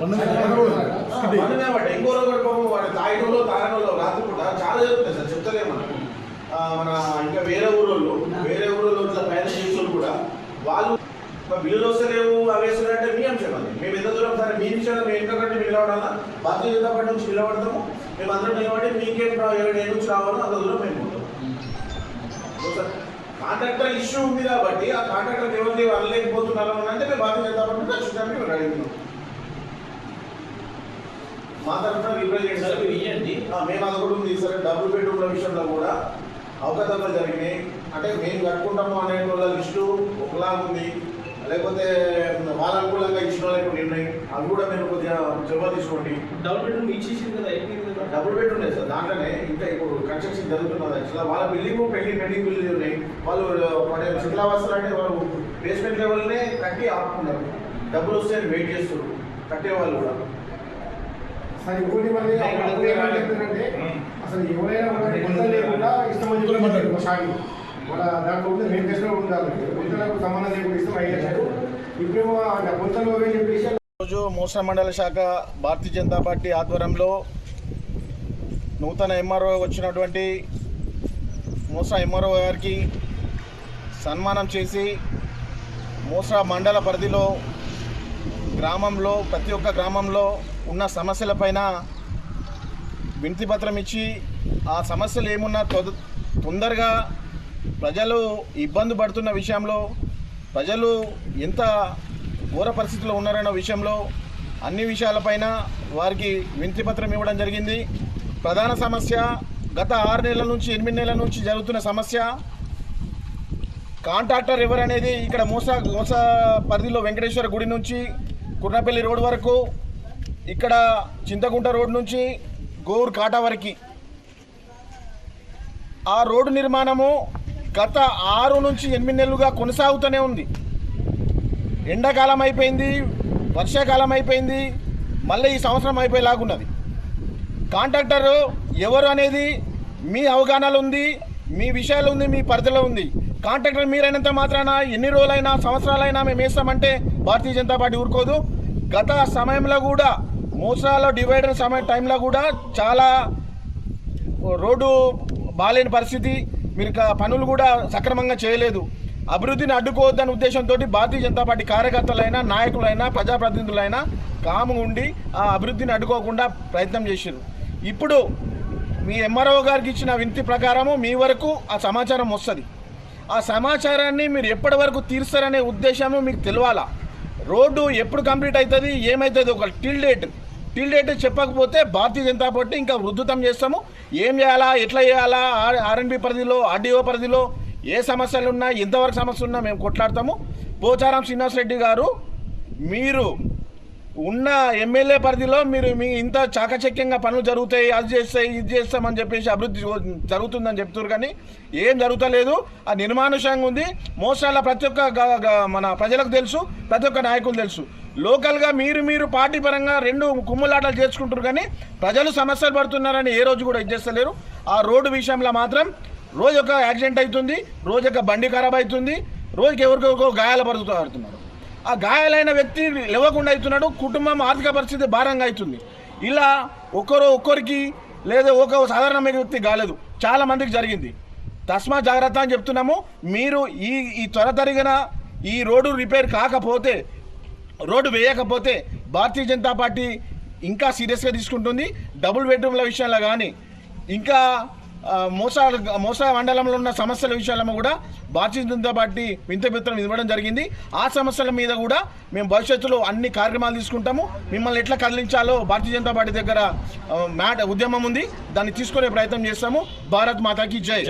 మొన్ననే వాడు ఇంకో రోజు పాపం వాడు తాగినలో తాగడంలో రాత్రి పూట చాలా జరుగుతుంది సార్ చెప్తలేము మనం మన ఇంకా వేరే ఊరోళ్ళు వేరే ఊరోళ్ళు ఇట్లా పైన చేసేవాళ్ళు కూడా వాళ్ళు "మా బిల్లులు వస్తలేవు అవి వేస్తున్నారంటే మీ అంశం అది మేము ఎంత దూరం సరే మీ విషయంలో మేము ఎంత కంటే నిలబడాలా భారతీయ జనతా పార్టీ నుంచి నిలబడతాము మేము అందరం నిలబడి మీకేం రా- ఏ నుంచి రావాలో అంత దూరం మేము పోతాం కాంట్రాక్టర్ ఇష్యూ ఉంది కాబట్టి ఆ కాంట్రాక్టర్ ఎవరిది అనలేకపోతున్నారు అని అంటే మేము భారతీయ జనతా పార్టీ రక్షించడానికి మేము అడుగుతున్నాం మా తరఫున రిప్రజెంట్ ఇవ్వండి మేము ఉంది సరే. డబుల్ బెడ్రూమ్ల విషయంలో కూడా అవకతవకలు జరిగినాయి. అంటే మేము కట్టుకుంటాము అనే వాళ్ళ లిస్టు ఒకలాగా ఉంది. లేకపోతే వాళ్ళ అనుకూలంగా ఇచ్చిన వాళ్ళు ఇప్పుడు ఉన్నాయి. అవి కూడా మీరు కొద్దిగా జవాబు తీసుకోండి. డబుల్ బెడ్రూమ్ ఇచ్చేసింది కదా డబుల్ బెడ్ ఉన్నాయి సార్. దాంట్లోనే ఇంకా ఇప్పుడు కన్స్ట్రక్షన్ జరుగుతున్నది యాక్చువల్గా. వాళ్ళ బిల్డింగ్ పెండింగ్ పెండింగ్ బిల్డింగ్ ఉన్నాయి. వాళ్ళు శిథిలావాసాలు అంటే వాళ్ళు బేస్మెంట్ లెవెల్నే కట్టి ఆపుకున్నారు. డబ్బులు వస్తే వెయిట్ చేస్తారు కట్టే వాళ్ళు కూడా. సార్ ఇంకోటి మరి అప్పుడు ఏమని చెప్తారంటే అసలు ఎవరైనా కూడా గుంత లేకుండా ఇష్టం అని చెప్పి ఒక షాకి మన దాంట్లో ఉంది మేము కష్టం ఉండాలి గుంతలకు సంబంధం లేకుండా ఇష్టం అయ్యారు ఇప్పుడేమో ఆ గుంతలు అని చెప్పేసి రోజు మోస మండల శాఖ భారతీయ జనతా పార్టీ ఆధ్వర్యంలో నూతన ఎంఆర్ఓ వచ్చినటువంటి మోసా ఎంఆర్ఓ గారికి సన్మానం చేసి మోసా మండల పరిధిలో గ్రామంలో ప్రతి ఒక్క గ్రామంలో ఉన్న సమస్యలపైన వినతి పత్రం ఇచ్చి ఆ సమస్యలు ఏమున్నా తొందరగా ప్రజలు ఇబ్బంది పడుతున్న విషయంలో ప్రజలు ఎంత ఘోర పరిస్థితుల్లో ఉన్నారన్న విషయంలో అన్ని విషయాలపైన వారికి వినతి పత్రం ఇవ్వడం జరిగింది. ప్రధాన సమస్య గత ఆరు నెలల నుంచి ఎనిమిది నెలల నుంచి జరుగుతున్న సమస్య. కాంట్రాక్టర్ ఎవరనేది ఇక్కడ మోస మోస పరిధిలో వెంకటేశ్వర గుడి నుంచి కుర్రపల్లి రోడ్ వరకు ఇక్కడ చింతకుంట రోడ్ నుంచి గోర్ కాటా వరకు. ఆ రోడ్డు నిర్మాణము గత ఆరు నుంచి ఎనిమిది నెలలుగా కొనసాగుతూనే ఉంది. ఎండాకాలం అయిపోయింది వర్షాకాలం అయిపోయింది మళ్ళీ ఈ సంవత్సరం అయిపోయేలాగున్నది. కాంట్రాక్టర్ ఎవరు అనేది మీ అవగాహనలు ఉంది మీ విషయాలు ఉంది మీ పరిధిలో ఉంది. కాంట్రాక్టర్ మీరైనంత మాత్రాన ఎన్ని రోజులైనా సంవత్సరాలైనా మేము వేస్తామంటే భారతీయ జనతా పార్టీ ఊరుకోదు. గత సమయంలో కూడా మోసాలో డివైడర్ సమయం టైంలో కూడా చాలా రోడ్డు బాలేని పరిస్థితి. మీరు పనులు కూడా సక్రమంగా చేయలేదు. అభివృద్ధిని అడ్డుకోవద్దనే ఉద్దేశంతో భారతీయ జనతా పార్టీ కార్యకర్తలైనా నాయకులైనా ప్రజాప్రతినిధులైనా కాము ఉండి ఆ అభివృద్ధిని అడ్డుకోకుండా ప్రయత్నం చేశారు ఇప్పుడు మీ ఎంఆర్ఓ గారికి ఇచ్చిన వినతి ప్రకారము మీ వరకు ఆ సమాచారం వస్తుంది. ఆ సమాచారాన్ని మీరు ఎప్పటి వరకు తీరుస్తారనే ఉద్దేశము మీకు తెలియాలా రోడ్డు ఎప్పుడు కంప్లీట్ అవుతుంది ఏమవుతుంది ఒక టిల్ డేట్. టిల్ డేట్ చెప్పకపోతే భారతీయ జనతా పార్టీ ఇంకా ఉద్ధృతం చేస్తాము. ఏం చేయాలా ఎట్లా చేయాలా ఆర్ఎన్బి పరిధిలో ఆర్డీఓ పరిధిలో ఏ సమస్యలు ఉన్నా ఎంతవరకు సమస్యలు ఉన్నా మేము కొట్లాడతాము. పోచారం శ్రీనివాస్ రెడ్డి గారు మీరు ఉన్న ఎమ్మెల్యే పరిధిలో మీరు మీ ఇంత చాకచక్యంగా పనులు జరుగుతాయి అది చేస్తాయి ఇది చేస్తామని చెప్పేసి అభివృద్ధి జరుగుతుందని చెప్తున్నారు కానీ ఏం జరుగుతలేదు. ఆ నిర్మానుషంగా ఉంది. మోసాల ప్రతి ఒక్క మన ప్రజలకు తెలుసు ప్రతి ఒక్క నాయకులు తెలుసు. లోకల్గా మీరు మీరు పార్టీ పరంగా రెండు కుమ్ములాటలు చేసుకుంటారు కానీ ప్రజలు సమస్యలు పడుతున్నారని ఏ రోజు కూడా ఇచ్చేస్తలేరు ఆ రోడ్డు విషయంలో మాత్రం రోజు ఒక యాక్సిడెంట్ అవుతుంది రోజు ఒక బండి ఖరాబ్ అవుతుంది రోజుకి ఎవరికొకో గాయాల పడుతూ ఆడుతున్నారు ఆ గాయాలైన వ్యక్తి లేవకుండా అవుతున్నాడు కుటుంబం ఆర్థిక పరిస్థితి భారంగా అవుతుంది. ఇలా ఒక్కరు ఒక్కరికి లేదా ఒక సాధారణ వ్యక్తి కాలేదు. చాలా మందికి జరిగింది. తస్మా జాగ్రత్త అని చెప్తున్నాము. మీరు ఈ ఈ త్వర తరిగిన ఈ రోడ్డు రిపేర్ కాకపోతే రోడ్డు వేయకపోతే భారతీయ జనతా పార్టీ ఇంకా సీరియస్గా తీసుకుంటుంది. డబుల్ బెడ్రూమ్ల విషయంలో కానీ ఇంకా మోసా మోసా మండలంలో ఉన్న సమస్యల విషయాలను కూడా భారతీయ జనతా పార్టీ వింత మిత్రం ఇవ్వడం జరిగింది. ఆ సమస్యల మీద కూడా మేము భవిష్యత్తులో అన్ని కార్యక్రమాలు తీసుకుంటాము. మిమ్మల్ని ఎట్లా కదిలించాలో భారతీయ జనతా పార్టీ దగ్గర ఆ, మ్యాట్ ఉద్యమం ఉంది. దాన్ని తీసుకునే ప్రయత్నం చేస్తాము. భారత్ మాతాకి జై.